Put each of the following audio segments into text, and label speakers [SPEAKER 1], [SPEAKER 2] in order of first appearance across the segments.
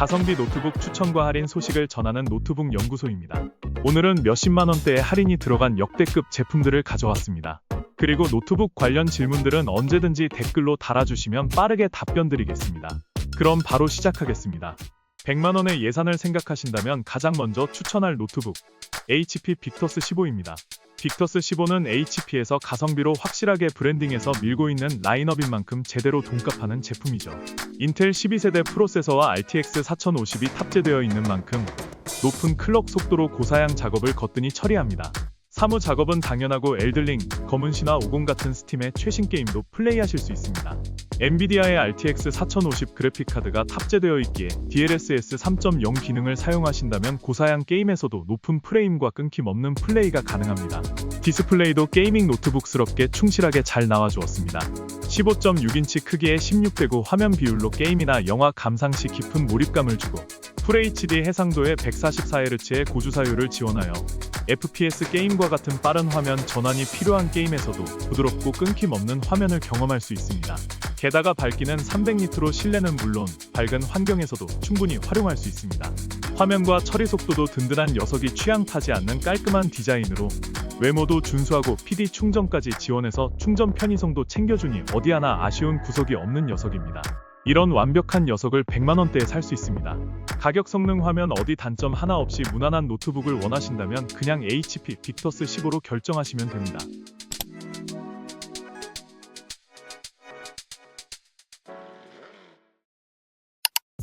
[SPEAKER 1] 가성비 노트북 추천과 할인 소식을 전하는 노트북 연구소입니다. 오늘은 몇십만 원대의 할인이 들어간 역대급 제품들을 가져왔습니다. 그리고 노트북 관련 질문들은 언제든지 댓글로 달아주시면 빠르게 답변 드리겠습니다. 그럼 바로 시작하겠습니다. 100만 원의 예산을 생각하신다면 가장 먼저 추천할 노트북 HP 빅터스 15입니다. 빅터스 15는 HP에서 가성비로 확실하게 브랜딩해서 밀고 있는 라인업인 만큼 제대로 돈값하는 제품이죠. 인텔 12세대 프로세서와 RTX 4050이 탑재되어 있는 만큼 높은 클럭 속도로 고사양 작업을 거뜬히 처리합니다. 사무 작업은 당연하고 엘들링, 검은 신화 50 같은 스팀의 최신 게임도 플레이하실 수 있습니다. 엔비디아의 RTX 4050 그래픽카드가 탑재되어 있기에 DLSS 3.0 기능을 사용하신다면 고사양 게임에서도 높은 프레임과 끊김 없는 플레이가 가능합니다. 디스플레이도 게이밍 노트북스럽게 충실하게 잘 나와주었습니다. 15.6인치 크기의 16대9 화면 비율로 게임이나 영화 감상 시 깊은 몰입감을 주고 FHD 해상도의 144Hz의 고주사율을 지원하여 FPS 게임과 같은 빠른 화면 전환이 필요한 게임에서도 부드럽고 끊김 없는 화면을 경험할 수 있습니다. 게다가 밝기는 300니트로 실내는 물론 밝은 환경에서도 충분히 활용할 수 있습니다. 화면과 처리 속도도 든든한 녀석이 취향 타지 않는 깔끔한 디자인으로 외모도 준수하고 PD 충전까지 지원해서 충전 편의성도 챙겨주니 어디 하나 아쉬운 구석이 없는 녀석입니다. 이런 완벽한 녀석을 100만원대에 살 수 있습니다. 가격 성능 화면 어디 단점 하나 없이 무난한 노트북을 원하신다면 그냥 HP 빅터스 15로 결정하시면 됩니다.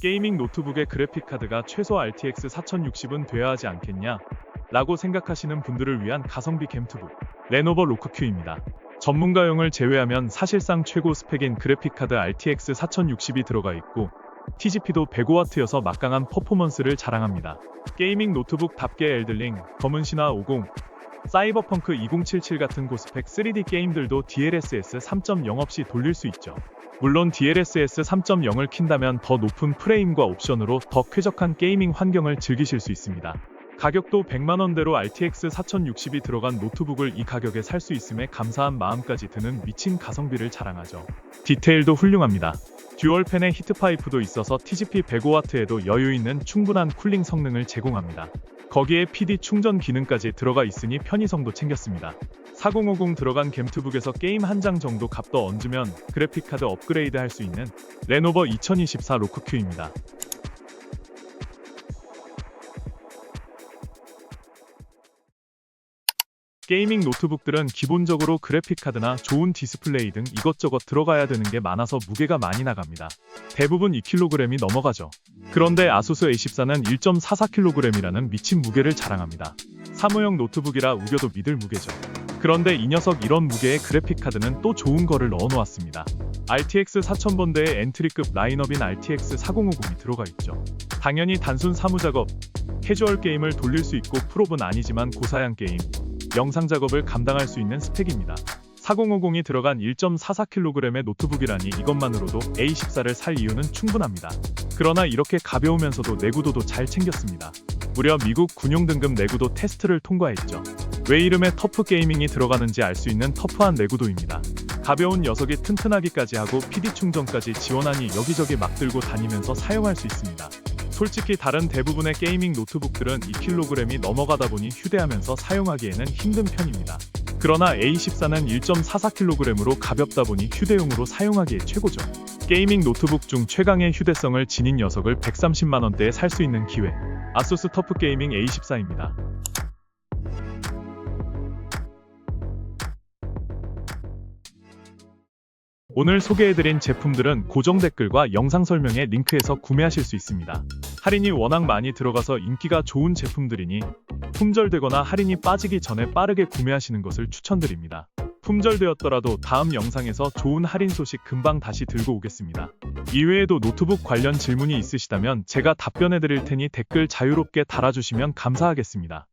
[SPEAKER 1] 게이밍 노트북의 그래픽카드가 최소 RTX 4060은 돼야 하지 않겠냐? 라고 생각하시는 분들을 위한 가성비 gem투북 레노버 로크큐입니다. 전문가용을 제외하면 사실상 최고 스펙인 그래픽카드 RTX 4060이 들어가 있고 TGP도 105W여서 막강한 퍼포먼스를 자랑합니다. 게이밍 노트북답게 엘들링, 검은 신화 50, 사이버펑크 2077 같은 고스펙 3D 게임들도 DLSS 3.0 없이 돌릴 수 있죠. 물론 DLSS 3.0을 킨다면 더 높은 프레임과 옵션으로 더 쾌적한 게이밍 환경을 즐기실 수 있습니다. 가격도 100만원대로 RTX 4060이 들어간 노트북을 이 가격에 살 수 있음에 감사한 마음까지 드는 미친 가성비를 자랑하죠. 디테일도 훌륭합니다. 듀얼팬에 히트파이프도 있어서 TGP 105W에도 여유 있는 충분한 쿨링 성능을 제공합니다. 거기에 PD 충전 기능까지 들어가 있으니 편의성도 챙겼습니다. 4050 들어간 gem투북에서 게임 한 장 정도 값더 얹으면 그래픽카드 업그레이드 할 수 있는 레노버 2024 로크큐입니다. 게이밍 노트북들은 기본적으로 그래픽카드나 좋은 디스플레이 등 이것저것 들어가야 되는 게 많아서 무게가 많이 나갑니다. 대부분 2kg이 넘어가죠. 그런데 아수스 A14는 1.44kg이라는 미친 무게를 자랑합니다. 사무용 노트북이라 우겨도 믿을 무게죠. 그런데 이 녀석 이런 무게의 그래픽카드는 또 좋은 거를 넣어 놓았습니다. RTX 4000번대의 엔트리급 라인업인 RTX 4050이 들어가 있죠. 당연히 단순 사무작업, 캐주얼 게임을 돌릴 수 있고 프로는 아니지만 고사양 게임, 영상 작업을 감당할 수 있는 스펙입니다. 4050이 들어간 1.44kg의 노트북이라니 이것만으로도 A14를 살 이유는 충분합니다. 그러나 이렇게 가벼우면서도 내구도도 잘 챙겼습니다. 무려 미국 군용 등급 내구도 테스트를 통과했죠. 왜 이름에 터프 게이밍이 들어가는지 알 수 있는 터프한 내구도입니다. 가벼운 녀석이 튼튼하기까지 하고 PD 충전까지 지원하니 여기저기 막 들고 다니면서 사용할 수 있습니다. 솔직히 다른 대부분의 게이밍 노트북들은 2kg이 넘어가다 보니 휴대하면서 사용하기에는 힘든 편입니다. 그러나 A14는 1.44kg으로 가볍다 보니 휴대용으로 사용하기에 최고죠. 게이밍 노트북 중 최강의 휴대성을 지닌 녀석을 130만원대에 살 수 있는 기회. 아수스 터프 게이밍 A14입니다. 오늘 소개해드린 제품들은 고정 댓글과 영상 설명에 링크해서 구매하실 수 있습니다. 할인이 워낙 많이 들어가서 인기가 좋은 제품들이니 품절되거나 할인이 빠지기 전에 빠르게 구매하시는 것을 추천드립니다. 품절되었더라도 다음 영상에서 좋은 할인 소식 금방 다시 들고 오겠습니다. 이외에도 노트북 관련 질문이 있으시다면 제가 답변해 드릴 테니 댓글 자유롭게 달아주시면 감사하겠습니다.